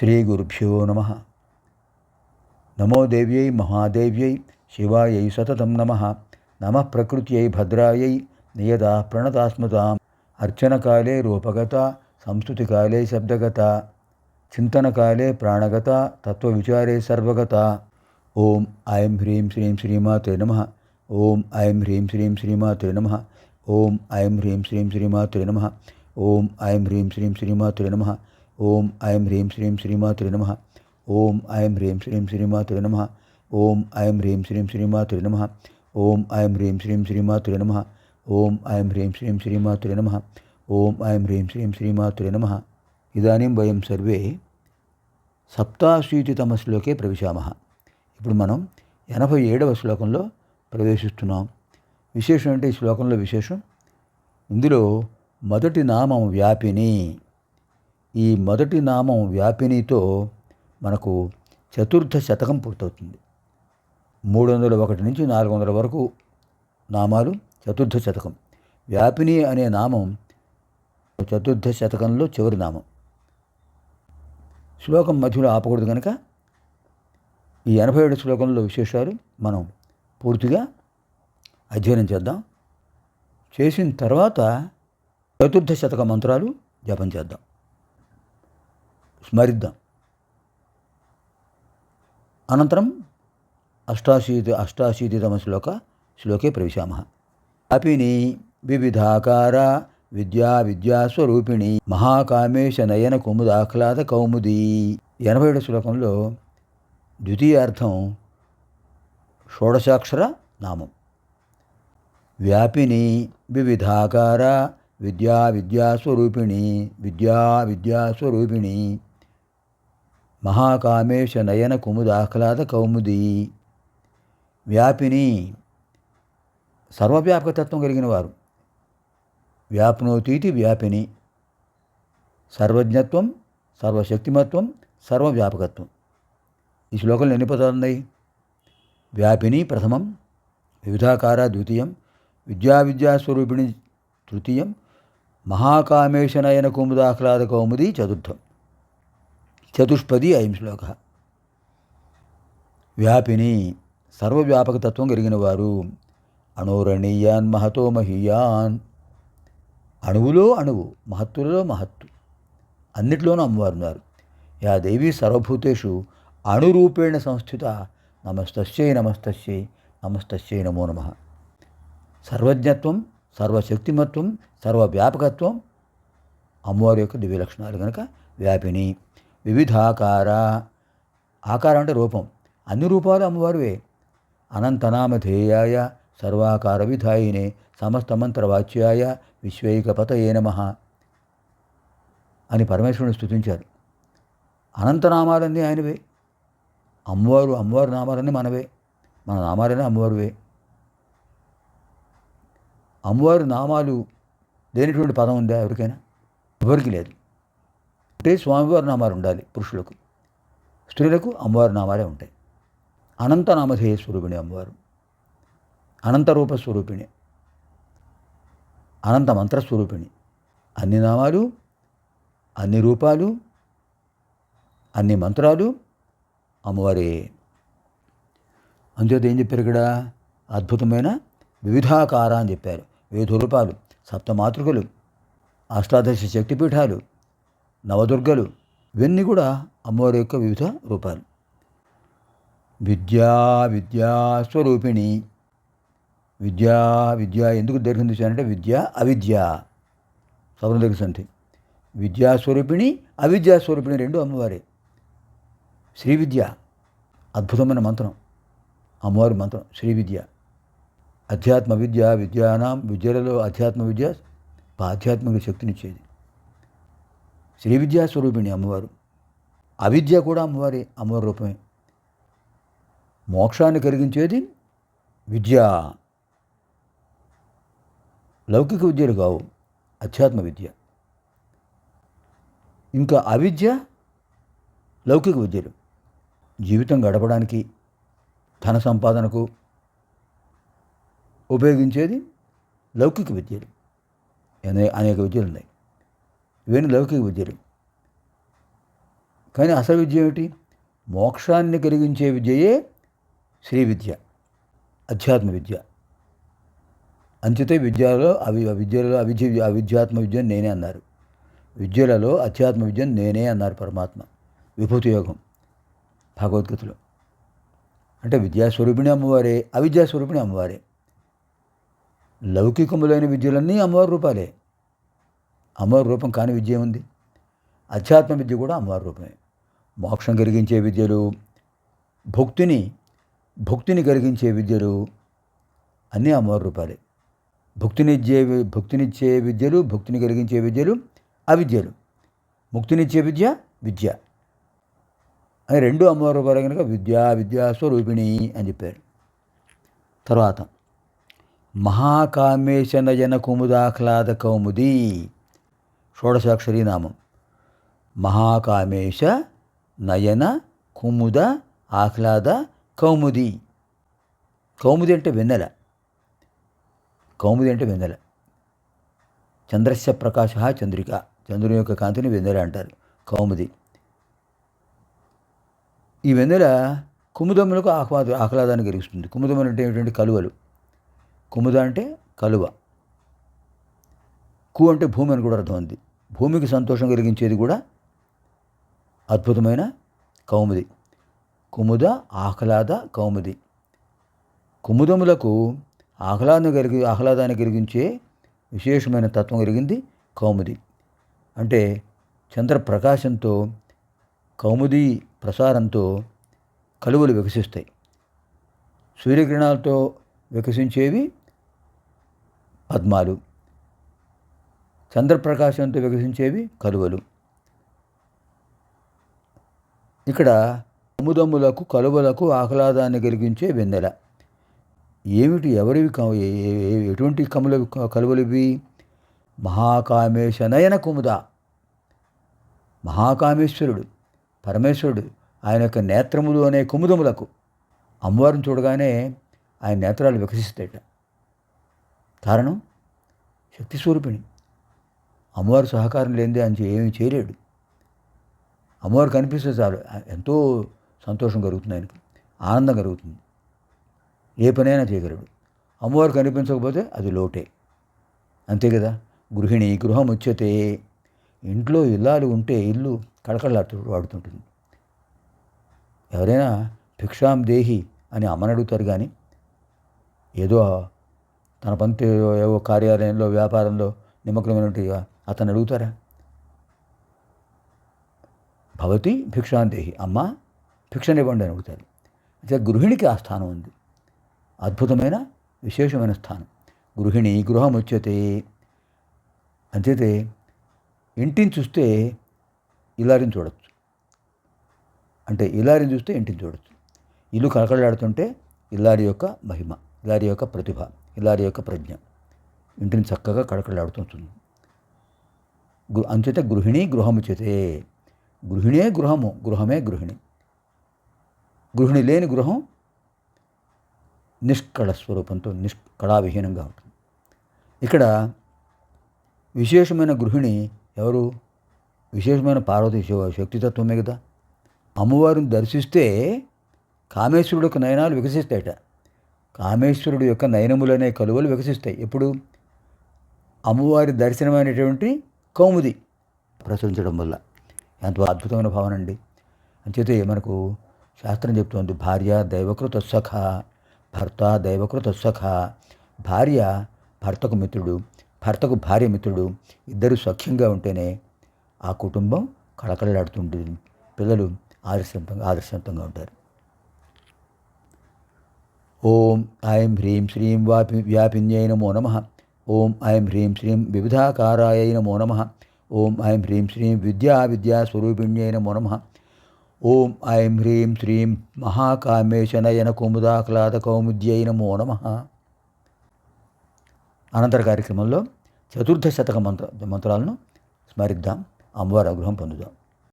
శ్రీ గురుభ్యో నమ నమో దేవ్యై మహాదేవ్యై శివాయై సతతం నమ నమ ప్రకృత్యై భద్రాయై నియత ప్రణతాస్మతాం అర్చనకాలే రూపగత సంస్కృతికాలే శబ్దగత చింతనకాలే ప్రాణగత తత్వవిచారే సర్వగత ఓం ఐం హ్రీం శ్రీం శ్రీమాతే నమ ఓం ఐం హ్రీం శ్రీం శ్రీమాతే నమ ఓం ఐం హ్రీం శ్రీం శ్రీమాతే నమ ఓం ఐం హ్రీం శ్రీం శ్రీమాతే నమ ఓం ఐం హ్రీం శ్రీం శ్రీమాతే నమ. ఓం ఐం హ్రీం శ్రీం శ్రీమాతే నమ. ఓం ఐం హ్రీం శ్రీం శ్రీమాతే నమ. ఓం ఐం హ్రీం శ్రీం శ్రీమాతే నమ. ఓం ఐం హ్రీం శ్రీం శ్రీమాతే నమ. ఓం ఐం హ్రీం శ్రీం శ్రీమాతే నమ. ఇదాनीं వయం సర్వే సప్తాశీతితమ శ్లోకే ప్రవిశామహ ఇప్పుడు మనం ఎనభై ఏడవ శ్లోకంలో ప్రవేశిస్తున్నాం. విశేషం అంటే ఈ శ్లోకంలో విశేషం. ఇందులో మొదటి నామం వ్యాపిని. ఈ మొదటి నామం వ్యాపినితో మనకు చతుర్థ శతకం పూర్తవుతుంది. మూడు వందల ఒకటి నుంచి నాలుగు వందల వరకు నామాలు చతుర్థ శతకం. వ్యాపిని అనే నామం చతుర్థ శతకంలో చివరి నామం. శ్లోకం మధ్యలో ఆపకూడదు కనుక ఈ ఎనభై ఏడు శ్లోకంలో విశేషాలు మనం పూర్తిగా అధ్యయనం చేద్దాం. చేసిన తర్వాత చతుర్థ శతక మంత్రాలు జపం చేద్దాం. స్మరిద్దాం. అనంతరం అష్టాశీతి అష్టాశీతితమ శ్లోక శ్లోకే ప్రవిశామ. అపిని వివిధాకార విద్యా విద్యాస్వరూపిణి మహాకామేశ నయన కుముదాహ్లాద కౌముది. ఎనభై ఏడు శ్లోకంలో ద్వితీయార్థం షోడశాక్షర నామం. వ్యాపిని వివిధాకార విద్యా విద్యాస్వరూపిణి విద్యా విద్యాస్వరూపిణి మహాకామేశ నయన కుముదాహ్లాద కౌముది. వ్యాపిని సర్వవ్యాపకతత్వం కలిగిన వారు. వ్యాప్నోతీతి వ్యాపిని సర్వజ్ఞత్వం సర్వశక్తిమత్వం సర్వవ్యాపకత్వం. ఈ శ్లోకంలో ఎన్ని పదాలు ఉన్నాయి? వ్యాపిని ప్రథమం వివిధాకార ద్వితీయం విద్యా విద్యాస్వరూపిణి తృతీయం మహాకామేశనయన కుముదాహ్లాద కౌముది చతుర్థం. చతుష్పది అయం శ్లోక. వ్యాపిని సర్వవ్యాపకతత్వం కలిగిన వారు అణోరణీయాన్ మహతో మహీయాన్. అణువులో అణువు మహత్తులలో మహత్తు. అన్నిట్లోనూ అమ్మవారు ఉన్నారు. యా దేవి సర్వభూతేషు అణురూపేణ సంస్థిత నమస్తస్యై నమస్తస్యై నమస్తస్యై నమో నమ. సర్వజ్ఞత్వం సర్వశక్తిమత్వం సర్వవ్యాపకత్వం అమ్మవారి యొక్క దివ్య లక్షణాలు కనుక వ్యాపిని వివిధాకార. ఆకారం అంటే రూపం. అన్ని రూపాలు అమ్మవారువే. అనంతనామధేయాయ సర్వాకార విధాయినే సమస్తమంత్రవాచ్యాయ విశ్వైకపతయే నమ అని పరమేశ్వరుని స్థుతించారు అనంతనామాలన్నీ ఆయనవే. అమ్మవారు అమ్మవారి నామాలన్నీ మనవే. మన నామాలనే అమ్మవారువే. అమ్మవారి నామాలు లేనటువంటి పదం ఉందా ఎవరికైనా? ఎవరికి లేదు. అంటే స్వామివారి నామాలు ఉండాలి పురుషులకు. స్త్రీలకు అమ్మవారి నామాలే ఉంటాయి. అనంత నామధేయ స్వరూపిణి అమ్మవారు. అనంత రూప స్వరూపిణి. అనంత మంత్రస్వరూపిణి అన్ని నామాలు అన్ని రూపాలు అన్ని మంత్రాలు అమ్మవారి. అంచేత ఏం చెప్పారు ఇక్కడ? అద్భుతమైన వివిధాకార అని చెప్పారు. వివిధ రూపాలు సప్తమాతృకలు అష్టాదశ శక్తిపీఠాలు నవదుర్గలు ఇవన్నీ కూడా అమ్మవారి యొక్క వివిధ రూపాలు. విద్యా విద్యా స్వరూపిణి. విద్యా విద్య ఎందుకు దీర్ఘం తీశానంటే విద్య అవిద్య. సవర్ణ దీర్ఘ సంధి విద్యాస్వరూపిణి అవిద్యాస్వరూపిణి రెండు అమ్మవారే. శ్రీ విద్య అద్భుతమైన మంత్రం. అమ్మవారి మంత్రం శ్రీ విద్య. అధ్యాత్మ విద్య విద్యానాం విద్యలలో అధ్యాత్మ విద్య ఆధ్యాత్మిక శక్తినిచ్చేది. శ్రీ విద్యా స్వరూపిణి అమ్మవారు. అవిద్య కూడా అమ్మవారి అమ్మవారి రూపమే. మోక్షాన్ని కలిగించేది విద్య. లౌకిక విద్యలు కావు అధ్యాత్మ విద్య. ఇంకా అవిద్య లౌకిక విద్యలు. జీవితం గడపడానికి ధన సంపాదనకు ఉపయోగించేది లౌకిక విద్యలు. అనే అనేక విద్యలు ఉన్నాయి. ఇవన్నీ లౌకిక విద్యలు. కానీ అసలు విద్య ఏమిటి? మోక్షాన్ని కలిగించే విద్యయే శ్రీ విద్య అధ్యాత్మ విద్య. అంచితే విద్యలో అవి విద్యలో అవిద్య అవిద్యాత్మ విద్యను నేనే అన్నారు. విద్యలలో అధ్యాత్మ విద్య నేనే అన్నారు పరమాత్మ. విభూతి యోగం భగవద్గీతలో. అంటే విద్యాస్వరూపిణి అమ్మవారే అవిద్యాస్వరూపిణి అమ్మవారే. లౌకికములైన విద్యలన్నీ అమ్మవారి రూపాలే. అమ్మవారి రూపం కాని విద్య ఉంది అధ్యాత్మ విద్య కూడా అమ్మవారి రూపమే. మోక్షం కలిగించే విద్యలు భక్తిని భక్తిని కలిగించే విద్యలు అన్నీ అమ్మవారి రూపాలే. భక్తినిచ్చే భక్తినిచ్చే విద్యలు భక్తిని కలిగించే విద్యలు అవిద్యలు. ముక్తినిచ్చే విద్య విద్య. అని రెండు అమ్మవారి రూపాలు కనుక విద్యా విద్యా స్వరూపిణి అని చెప్పారు. తర్వాత మహాకామేశ నయన కుముదాహ్లాద కౌముది షోడశాక్షరీ నామం మహాకామేశ నయన కుముద ఆహ్లాద కౌముది. కౌముది అంటే వెన్నెల. కౌముది అంటే వెన్నెల. చంద్రస్య ప్రకాశ చంద్రిక. చంద్రుని యొక్క కాంతిని వెన్నెల అంటారు. కౌముది. ఈ వెన్నెల కుముదములకు ఆహ్లాద ఆహ్లాదాన్ని కలిగిస్తుంది. కుముదములు అంటే ఏమిటంటే కలువలు. కుముద అంటే కలువ. కు అంటే భూమి అని కూడా అర్థం ఉంది. భూమికి సంతోషం కలిగించేది కూడా అద్భుతమైన కౌముది. కుముద ఆహ్లాద కౌముది. కుముదములకు ఆహ్లాదం కలిగి ఆహ్లాదాన్ని కలిగించే విశేషమైన తత్వం కలిగింది కౌముది. అంటే చంద్రప్రకాశంతో కౌముది ప్రసారంతో కలువలు వికసిస్తాయి. సూర్యకిరణాలతో వికసించేవి పద్మాలు. చంద్రప్రకాశంతో వికసించేవి కలువలు. ఇక్కడ కుముదములకు కలువలకు ఆహ్లాదాన్ని కలిగించే వెన్నెల. ఏమిటి ఎవరివి క- ఎటువంటి కముల కలువలివి? మహాకామేశ నయన కుముద. మహాకామేశ్వరుడు పరమేశ్వరుడు ఆయన యొక్క నేత్రములు అనే కుముదములకు అమ్మవారిని చూడగానే ఆయన నేత్రాలు వికసిస్తాయట. కారణం? శక్తి స్వరూపిణి అమ్మవారి సహకారం లేనిదే అని ఏమీ చేయలేడు. అమ్మవారు కనిపిస్తే చాలు. ఎంతో సంతోషం కలుగుతుంది ఆయనకి. ఆనందం కలుగుతుంది. ఏ పనైనా చేయగలడు. అమ్మవారు కనిపించకపోతే అది లోటే. అంతే కదా? గృహిణి గృహం వచ్చేతే ఇంట్లో ఇల్లాలు ఉంటే ఇల్లు కళకళలాడుతూ వాడుతుంటుంది. ఎవరైనా భిక్షాం దేహి అని అమ్మని అడుగుతారు కానీ ఏదో తన పంత ఏవో కార్యాలయంలో వ్యాపారంలో నిమగ్నమైనటువంటి అతను అడుగుతారా? భవతి భిక్షాందేహి అమ్మ భిక్షనివ్వండి అని అడుగుతారు. అయితే గృహిణికి ఆ స్థానం ఉంది. అద్భుతమైన విశేషమైన స్థానం. గృహిణి గృహం వచ్చేతే అంచేతే ఇంటిని చూస్తే ఇలారిని చూడొచ్చు. అంటే ఇలారిని చూస్తే ఇంటిని చూడొచ్చు. ఇల్లు కలకలాడుతుంటే ఇల్లారి యొక్క మహిమ ఇల్లారి యొక్క ప్రతిభ ఇల్లారి యొక్క ప్రజ్ఞ. ఇంటిని చక్కగా కడకలాడుతుంటుంది అంచేత గృహిణి గృహము చేతే గృహిణే గృహము గృహమే గృహిణి. గృహిణి లేని గృహం నిష్కళ స్వరూపంతో నిష్కళావిహీనంగా ఉంటుంది. ఇక్కడ విశేషమైన గృహిణి ఎవరు? విశేషమైన పార్వతీ శివ శక్తితత్వమే కదా అమ్మవారిని దర్శిస్తే కామేశ్వరుడు యొక్క నయనాలు వికసిస్తాయట. కామేశ్వరుడు యొక్క నయనములనే కలువలు వికసిస్తాయి. ఎప్పుడు? అమ్మవారి దర్శనమైనటువంటి కౌముది ప్రచురించడం వల్ల. ఎంతో అద్భుతమైన భావన అండి. అంచేతే మనకు శాస్త్రం చెప్తోంది భార్య దైవకృత సఖ భర్త దైవకృత సఖ భార్య భర్తకు మిత్రుడు భర్తకు భార్య మిత్రుడు ఇద్దరు సఖ్యంగా ఉంటేనే ఆ కుటుంబం కళకళలాడుతుంటుంది. పిల్లలు ఆదర్శవంతంగా ఆదర్శవంతంగా ఉంటారు. ఓం ఐం హ్రీం శ్రీం వాపి వ్యాపిన్యై నమో నమ. ఓం ఐం హ్రీం శ్రీం వివిధాకారాయ నమో నమ. ఓం ఐం హ్రీం శ్రీం విద్యా విద్యా స్వరూపిణ్యై నమో నమ. ఓం ఐం హ్రీం శ్రీం మహాకామేశనయన కుముదాహ్లాద కౌముద్యై నమో నమ. అనంతర కార్యక్రమంలో చతుర్థ శతక మంత్ర మంత్రాలను స్మరిద్దాం. అమ్మవారి అనుగ్రహం పొందుదాం.